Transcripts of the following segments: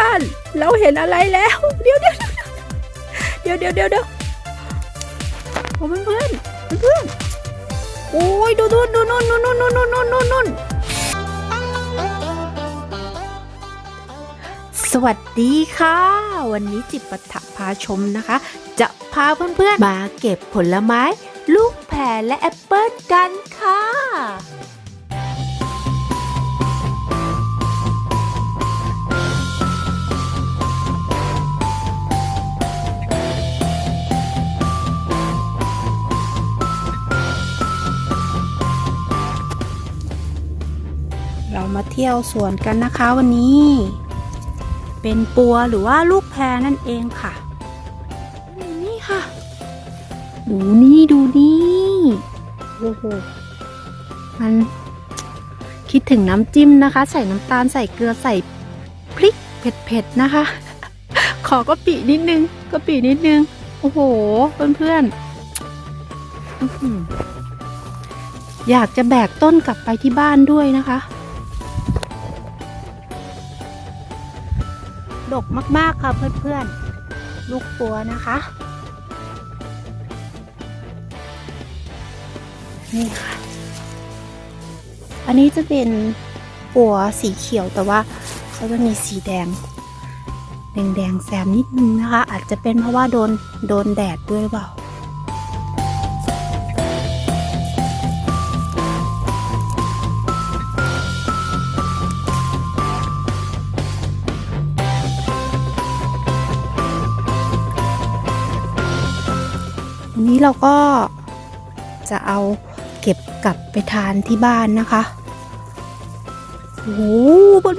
าน เราเห็นอะไรแล้ว เดี๋ยวเดี๋ยวเดี๋ยวเดี๋ยวเดี๋ยวเดี๋ยวเพื่อนเพื่อนเพื่อนโอ้ยดูนู่นดูนู่นนู่นนู่นดูนู่นนู่นสวัสดีค่ะ วันนี้จิบปะทะพาชมนะคะ จะพาเพื่อนเพื่อนมาเก็บผลไม้ ลูกแพรและแอปเปิลกันค่ะ เที่ยวสวนกันนะคะวันนี้ เป็นปัวหรือว่าลูกแพรนั่นเองค่ะนี่ค่ะ ดูนี่ดูนี่โอ้โหมันคิดถึงน้ำจิ้มนะคะ ใส่น้ำตาลใส่เกลือใส่พริกเผ็ดๆนะคะ ขอกะปินิดนึงกะปินิดนึง โอ้โห เพื่อนๆออยากจะแบกต้นกลับไปที่บ้านด้วยนะคะ ดกมาก ๆ ค่ะเพื่อนๆ ลูกปัวนะคะ นี่ค่ะ อันนี้จะเป็นปัวสีเขียวแต่ว่าเขาจะมีสีแดง แดงๆแซมนิดนึงนะคะ อาจจะเป็นเพราะว่าโดนโดนแดดด้วยหรือเปล่า นี้เราก็จะเอาเก็บกลับไปทานที่บ้านนะคะโอ้โ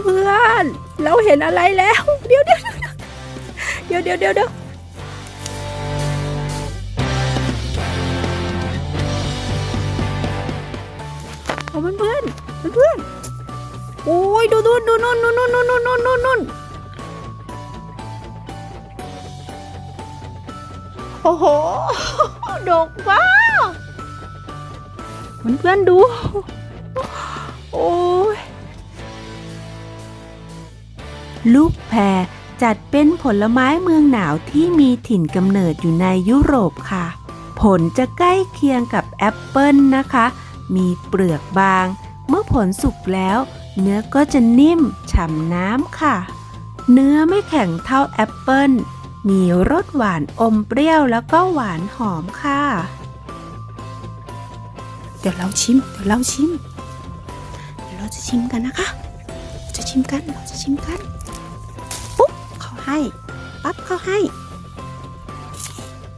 เพื่อนเราเห็นอะไรแล้ว เดี๋ยวเดี๋ยวเดี๋ยวเดี๋ยวเดี๋ยวเดี๋ยวโอ้เพื่อนเพื่อนโอ้ยดูนู่นดูนู่นนู่นดูนู่นดูนู่นนู่นโอ้โห ดกมากเพื่อนๆดู โอ้ยลูกแพรจัดเป็นผลไม้เมืองหนาวที่มีถิ่นกำเนิดอยู่ในยุโรปค่ะ ผลจะใกล้เคียงกับแอปเปิลนะคะ มีเปลือกบาง เมื่อผลสุกแล้ว เนื้อก็จะนิ่มฉ่ำน้ำค่ะ เนื้อไม่แข็งเท่าแอปเปิล มีรสหวานอมเปรี้ยวแล้วก็หวานหอมค่ะ เดี๋ยวเราชิม เดี๋ยวเราชิม เดี๋ยวเราจะชิมกันนะคะ จะชิมกัน เราจะชิมกัน ปุ๊บเขาให้ ปั๊บเขาให้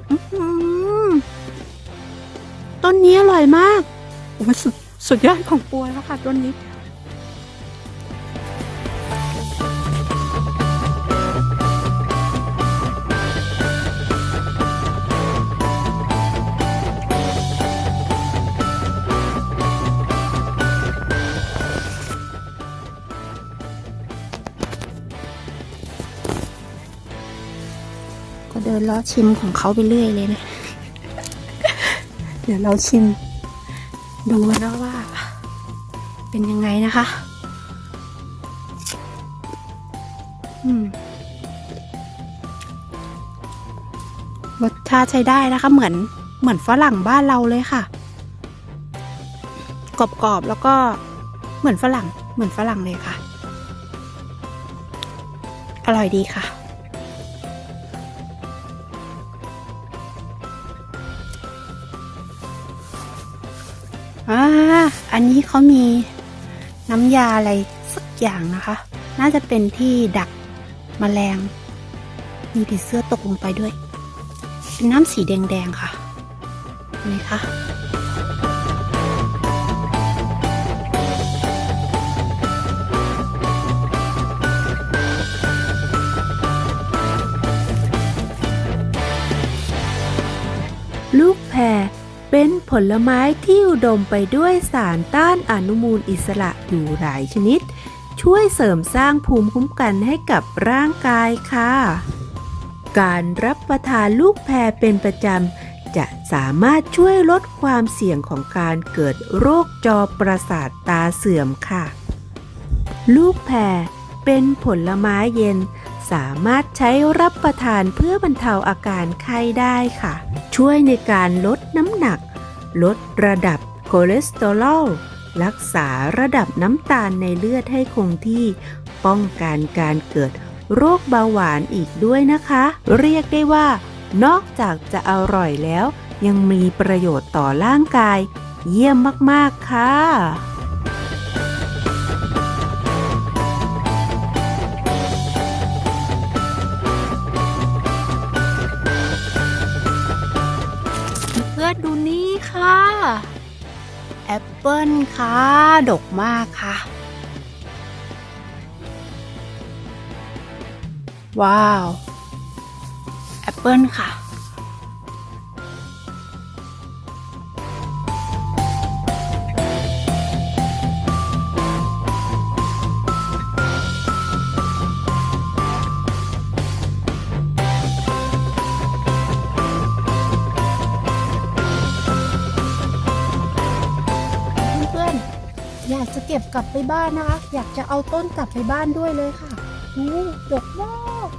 อื้อหือต้นนี้อร่อยมากโอ้ยสุดสุดยอดของปัวแล้วค่ะต้นนี้ ดินล้อชิมของเขาไปเรื่อยเลยนะ เดี๋ยวเราชิม ดูนะว่า เป็นยังไงนะคะ อืมรสชาติใช้ได้นะคะ เหมือนเหมือนฝรั่งบ้านเราเลยค่ะ กรอบๆแล้วก็เหมือนฝรั่ง เหมือนฝรั่งเลยค่ะ อร่อยดีค่ะ อ่าอันนี้เขามีน้ำยาอะไรสักอย่างนะคะ น่าจะเป็นที่ดักมแมลง มีผีเสื้อตกลงไปด้วย เป็นน้ำสีแดงๆค่ะเห็นไหมคะ ผลไม้ที่อุดมไปด้วยสารต้านอนุมูลอิสระอยู่หลายชนิด ช่วยเสริมสร้างภูมิคุ้มกันให้กับร่างกายค่ะ การรับประทานลูกแพรเป็นประจำ จะสามารถช่วยลดความเสี่ยงของการเกิดโรคจอประสาทตาเสื่อมค่ะ ลูกแพรเป็นผลไม้เย็นสามารถใช้รับประทานเพื่อบรรเทาอาการไข้ได้ค่ะ ช่วยในการลดน้ำหนัก ลดระดับคอเลสเตอรอลรักษาระดับน้ำตาลในเลือดให้คงที่ ป้องกันการเกิดโรคเบาหวานอีกด้วยนะคะ เรียกได้ว่า นอกจากจะอร่อยแล้ว ยังมีประโยชน์ต่อร่างกาย เยี่ยมมาก ๆ ค่ะ แอปเปิลค่ะ ดกมากค่ะ ว้าว แอปเปิลค่ะ กลับไปบ้านนะคะ อยากจะเอาต้นกลับไปบ้านด้วยเลยค่ะดูดกมาก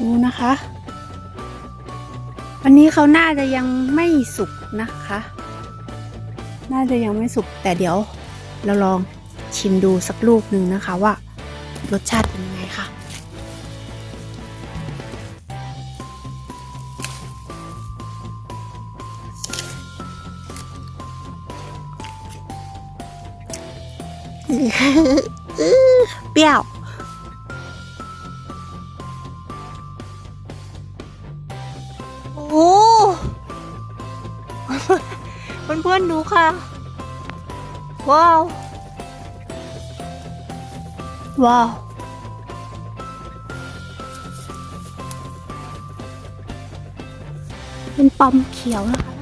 ดูนะคะ อันนี้เขาน่าจะยังไม่สุกนะคะ น่าจะยังไม่สุกแต่เดี๋ยวเราลองชิมดูสักลูกหนึ่งนะคะว่า รสชาติเป็นยังไงค่ะ เปรี้ยว เพื่อนๆดูค่ะ ว้าว ว้าว เป็นปอมเขียวนะคะ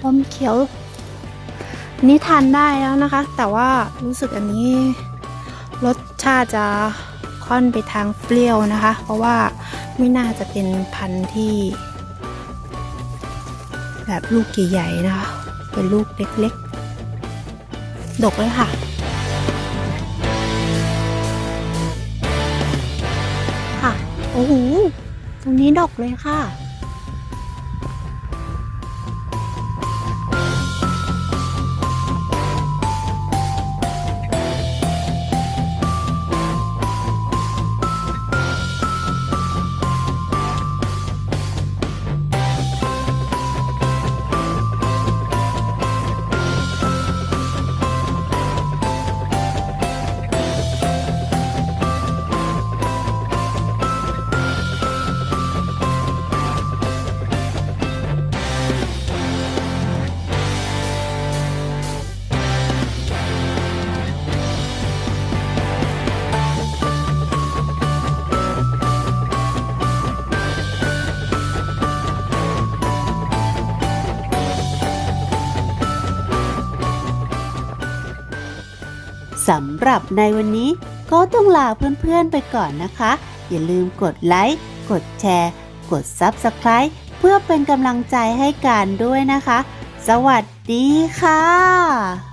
ปอมเขียวนนี้ทานได้แล้วนะคะ แต่ว่ารู้สึกอันนี้รสชาติจะค่อนไปทางเปรี้ยวนะคะ เพราะว่าไม่น่าจะเป็นพันธุ์ที่ แบบลูกใหญ่ๆนะคะ เป็นลูกเล็กๆ ดกเลยค่ะ ค่ะ โอ้โห ตรงนี้ดกเลยค่ะ สำหรับในวันนี้ก็ต้องลาเพื่อนๆไปก่อนนะคะ อย่าลืมกดไลค์ กดแชร์ กด Subscribe เพื่อเป็นกำลังใจให้กันด้วยนะคะ สวัสดีค่ะ